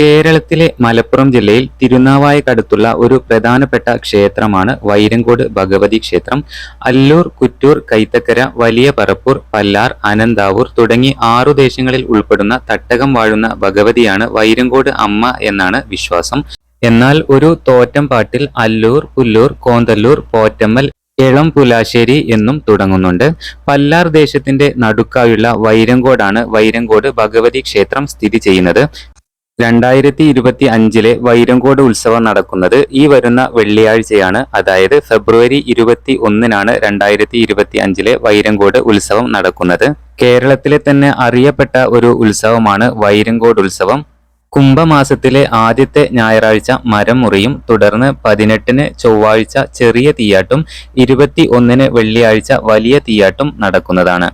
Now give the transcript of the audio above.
കേരളത്തിലെ മലപ്പുറം ജില്ലയിൽ തിരുനാവായക്കടുത്തുള്ള ഒരു പ്രധാനപ്പെട്ട ക്ഷേത്രമാണ് വൈരങ്കോട് ഭഗവതി ക്ഷേത്രം. അല്ലൂർ കുറ്റൂർ കൈത്തക്കര വലിയ പറപ്പൂർ പല്ലാർ അനന്താവൂർ തുടങ്ങി ആറു ദേശങ്ങളിൽ ഉൾപ്പെടുന്ന തട്ടകം വാഴുന്ന ഭഗവതിയാണ് വൈരങ്കോട് അമ്മ എന്നാണ് വിശ്വാസം. എന്നാൽ ഒരു തോറ്റം പാട്ടിൽ അല്ലൂർ പുല്ലൂർ കോന്തല്ലൂർ പോറ്റമ്മൽ എളം പുലാശ്ശേരി എന്നും തുടങ്ങുന്നുണ്ട്. പല്ലാർ ദേശത്തിന്റെ നടുക്കായുള്ള വൈരങ്കോടാണ് വൈരങ്കോട് ഭഗവതി ക്ഷേത്രം സ്ഥിതി ചെയ്യുന്നത്. രണ്ടായിരത്തി ഇരുപത്തി അഞ്ചിലെ വൈരങ്കോട് ഉത്സവം നടക്കുന്നത് ഈ വരുന്ന വെള്ളിയാഴ്ചയാണ്. അതായത് ഫെബ്രുവരി ഇരുപത്തി ഒന്നിനാണ് രണ്ടായിരത്തി ഇരുപത്തി അഞ്ചിലെ വൈരങ്കോട് ഉത്സവം നടക്കുന്നത്. കേരളത്തിലെ തന്നെ അറിയപ്പെട്ട ഒരു ഉത്സവമാണ് വൈരങ്കോട് ഉത്സവം. കുംഭമാസത്തിലെ ആദ്യത്തെ ഞായറാഴ്ച മരം മുറിയും തുടർന്ന് പതിനെട്ടിന് ചൊവ്വാഴ്ച ചെറിയ തീയാട്ടും ഇരുപത്തി ഒന്നിന് വെള്ളിയാഴ്ച വലിയ തീയാട്ടും നടക്കുന്നതാണ്.